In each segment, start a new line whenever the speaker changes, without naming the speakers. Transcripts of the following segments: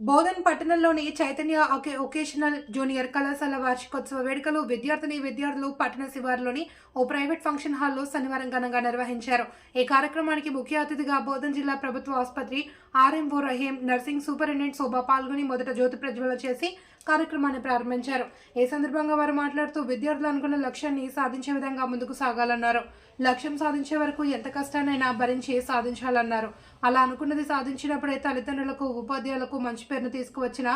బోధన్ పట్టణంలోని చైతన్య ఒకే vocational junior కళాశాల వార్షికోత్సవ వేడుకలు విద్యార్థిని విద్యార్థులు పట్టణ శివారులోని ఓ ప్రైవేట్ ఫంక్షన్ హాల్లో శనివారం ఘనంగా నిర్వహించారు. ఈ కార్యక్రమానికి ముఖ్య అతిథిగా బోధన్ జిల్లా ప్రభుత్వ ఆసుపత్రి RMO Rahim nursing superintendent Shobha పాల్గొని మొదట జ్యోతి ప్రజ్వల చేసి కార్యక్రమాన్ని ప్రారంభించారు. ఈ సందర్భంగా వారు మాట్లాడుతూ విద్యార్థులు అనుకున్న లక్ష్యాన్ని సాధించే విధంగా ముందుకు సాగాలన్నారు. లక్ష్యం సాధించే వరకు ఎంత కష్టానైనా భరించి సాధించాలన్నారు. అలా అనుకున్నది సాధించినప్పుడే తల్లిదండ్రులకు ఉపాధ్యాయులకు మంచి పేరును తీసుకువచ్చిన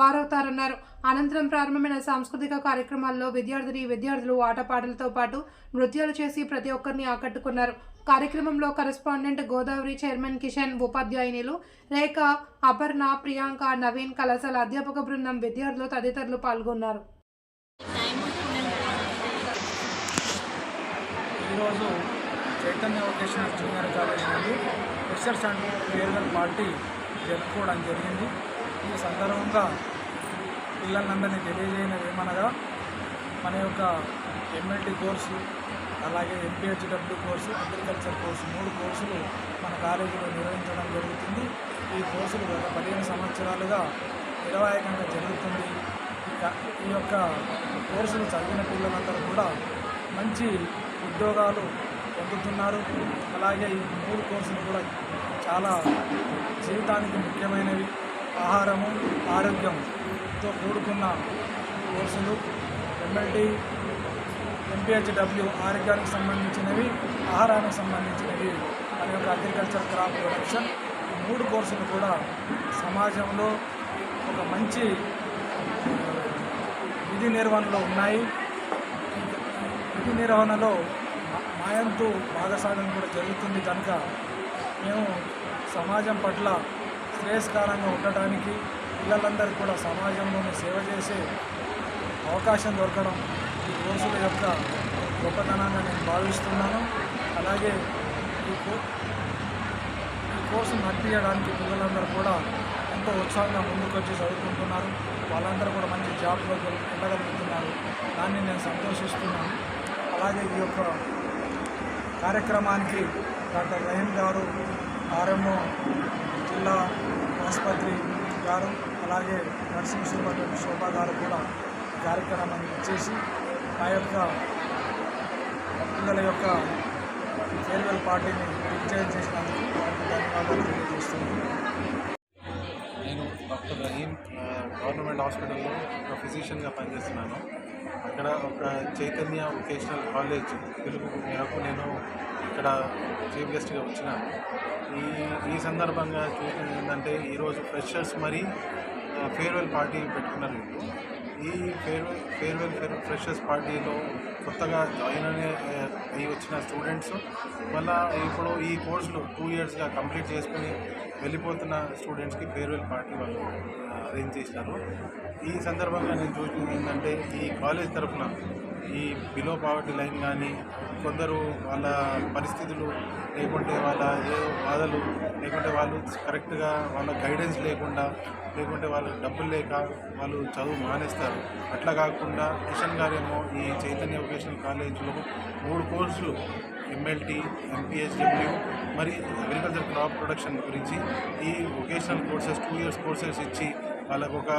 వారవుతారన్నారు. అనంతరం ప్రారంభమైన సాంస్కృతిక కార్యక్రమాల్లో విద్యార్థిని విద్యార్థులు ఆటపాటలతో పాటు నృత్యాలు చేసి ప్రతి ఒక్కరిని ఆకట్టుకున్నారు. కార్యక్రమంలో కరెస్పాండెంట్ గోదావరి చైర్మన్ కిషన్ ఉపాధ్యాయునిలు రేఖ అపర్ణ ప్రియాంక నవీన్ కళాశాల అధ్యాపక బృందం విద్యార్థులు తదితరులు పాల్గొన్నారు.
ఈరోజు చైతన్య వొకేషనల్ జూనియర్ కాలేజ్ నుండి ఫ్రెషర్స్ అండ్ ఫేర్వెల్ పార్టీ జరుపుకోవడం జరిగింది. ఈ సందర్భంగా పిల్లలందరినీ తెలియజేయనది ఏమనగా మన యొక్క ఎంఎల్టీ కోర్సు అలాగే ఎంపీహెచ్డబ్ల్యూ కోర్సు అగ్రికల్చర్ కోర్సు మూడు కోర్సులు మన కాలేజీలో నిర్వహించడం జరుగుతుంది. ఈ కోర్సులు గత పదిహేను సంవత్సరాలుగా నిర్వాహకంగా జరుగుతుంది. ఈ యొక్క కోర్సులు చదివిన పిల్లలందరూ కూడా మంచి ఉద్యోగాలు పొందుతున్నారు. అలాగే ఈ మూడు కోర్సులు కూడా చాలా జీవితానికి ముఖ్యమైనవి. ఆహారము ఆరోగ్యంతో కూడుకున్న కోర్సులు ఎంఎల్టీ ఎంపీహెచ్డబ్ల్యూ ఆరోగ్యానికి సంబంధించినవి ఆహారానికి సంబంధించినవి మరి యొక్క అగ్రికల్చర్ క్రాప్ ప్రొడక్షన్ మూడు కోర్సులు కూడా సమాజంలో ఒక మంచి విధి నిర్వహణలో ఉన్నాయి. విధి నిర్వహణలో మాయంతో భాగస్వామ్యం కూడా జరుగుతుంది కనుక మేము సమాజం పట్ల శ్రేయస్కరంగా ఉండటానికి పిల్లలందరికీ కూడా సమాజంలోని సేవ చేసే అవకాశం దొరకడం ఈ కోర్సుల యొక్క గొప్పతనంగా నేను భావిస్తున్నాను. అలాగే ఈ కో ఈ కోర్సు నడిపించడానికి పిల్లలందరూ కూడా ఎంతో ఉత్సాహంగా ముందుకొచ్చి చదువుకుంటున్నారు. వాళ్ళందరూ కూడా మంచి జాబ్లో వెళ్ళగలుగుతున్నారు. దాన్ని నేను సంతోషిస్తున్నాను. అలాగే ఈ యొక్క కార్యక్రమానికి డాక్టర్ రహీం గారు ఆర్ఎంఓ జిల్లా ఆసుపత్రి గారు అలాగే నర్సింగ్ సూపరింటెండెంట్ శోభా గారు కూడా కార్యక్రమాన్ని ఇచ్చేసి ఆ యొక్క పిల్లల యొక్క ఫేర్వెల్ పార్టీని విజయం చేసినందుకు వారికి ధన్యవాదాలు తెలియజేస్తున్నాను.
నేను డాక్టర్ రహీం గవర్నమెంట్ హాస్పిటల్లో ఒక ఫిజిషియన్గా పనిచేస్తున్నాను. అక్కడ ఒక చైతన్య వొకేషనల్ కాలేజ్ తెలుగు మేరకు నేను ఇక్కడ చీఫ్ గెస్ట్గా వచ్చినాను ఈ ఈ సందర్భంగా చూసింది ఏంటంటే ఈరోజు ఫ్రెషర్స్ మరి ఫేర్వెల్ పార్టీ పెట్టుకున్నారు ఈ ఫేర్వెల్ ఫేర్వెల్ ఫేర్ ఫ్రెషర్స్ పార్టీలో కొత్తగా జాయిన్ అనే అయ్యి వచ్చిన స్టూడెంట్స్ మళ్ళీ ఇప్పుడు ఈ కోర్సులు టూ ఇయర్స్గా కంప్లీట్ చేసుకుని వెళ్ళిపోతున్న స్టూడెంట్స్కి ఫేర్వెల్ పార్టీ వాళ్ళు అరేంజ్ చేసినారు ఈ సందర్భంగా నేను చూసింది ఏంటంటే ఈ కాలేజ్ తరఫున ఈ బిలో పావర్టీ లైన్ కానీ కొందరు వాళ్ళ పరిస్థితులు లేకుంటే వాళ్ళ ఏ బాధలు లేకుంటే వాళ్ళు కరెక్ట్గా వాళ్ళ గైడెన్స్ లేకుండా లేకుంటే వాళ్ళు డబ్బులు లేక వాళ్ళు చదువు మానేస్తారు. అట్లా కాకుండా కిషన్ గారేమో ఈ చైతన్య వొకేషనల్ కాలేజీలో మూడు కోర్సులు ఎంఎల్టీ ఎంపీహెచ్డబ్ల్యూ మరి అగ్రికల్చర్ క్రాప్ ప్రొడక్షన్ గురించి ఈ vocational courses two years courses ఇచ్చి వాళ్ళకు ఒక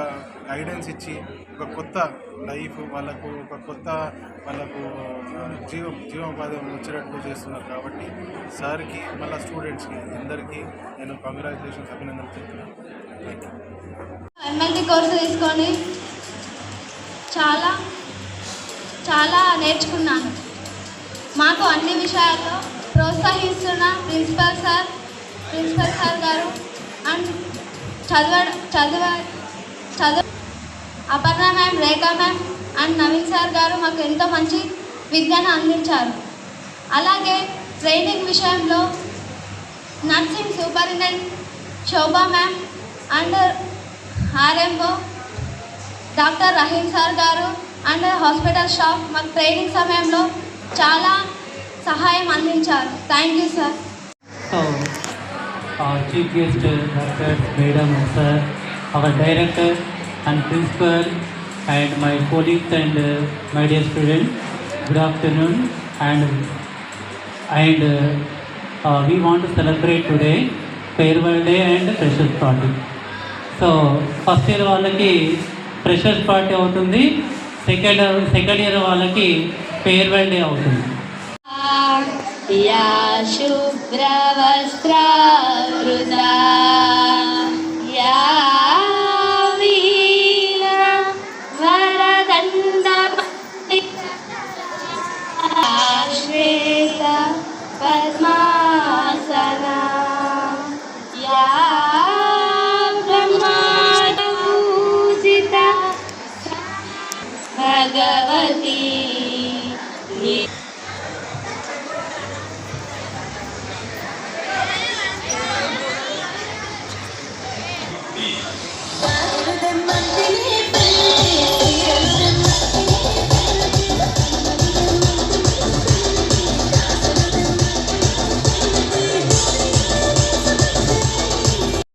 గైడెన్స్ ఇచ్చి ఒక కొత్త లైఫ్ వాళ్ళకు ఒక కొత్త వాళ్ళకు జీవ జీవోపాధి వచ్చేటట్టు చేస్తున్నారు కాబట్టి సార్కి మళ్ళీ స్టూడెంట్స్కి అందరికీ నేను కంగ్రాచులేషన్స్ అభినందనలు చెప్తున్నాను. థ్యాంక్ యూ
కోర్సు తీసుకొని చాలా చాలా నేర్చుకున్నాను. మాకు అన్ని విషయాల్లో ప్రోత్సహిస్తున్న ప్రిన్సిపల్ సార్ ప్రిన్సిపల్ సార్ గారు అండ్ చదవ చదవ చదువు. Aparna ma'am Rekha ma'am and Naveen sir గారు మాకు ఎంతో మంచి విద్యను అందించారు. అలాగే ట్రైనింగ్ విషయంలో nursing superintendent Shobha ma'am and RMO doctor Rahim sir గారు అండ్ హాస్పిటల్ స్టాఫ్ మాకు ట్రైనింగ్ సమయంలో చాలా సహాయం అందించారు. Thank you sir.
Our chief guest, uh, Dr. Madam, sir, our director and principal, and my colleagues and uh, my dear students, good afternoon. And and uh, uh, we want to celebrate today farewell day and freshers party. So first year వాళ్ళకి freshers party అవుతుంది second second year వాళ్ళకి farewell day అవుతుంది
या शुभ्रवस्त्रावृता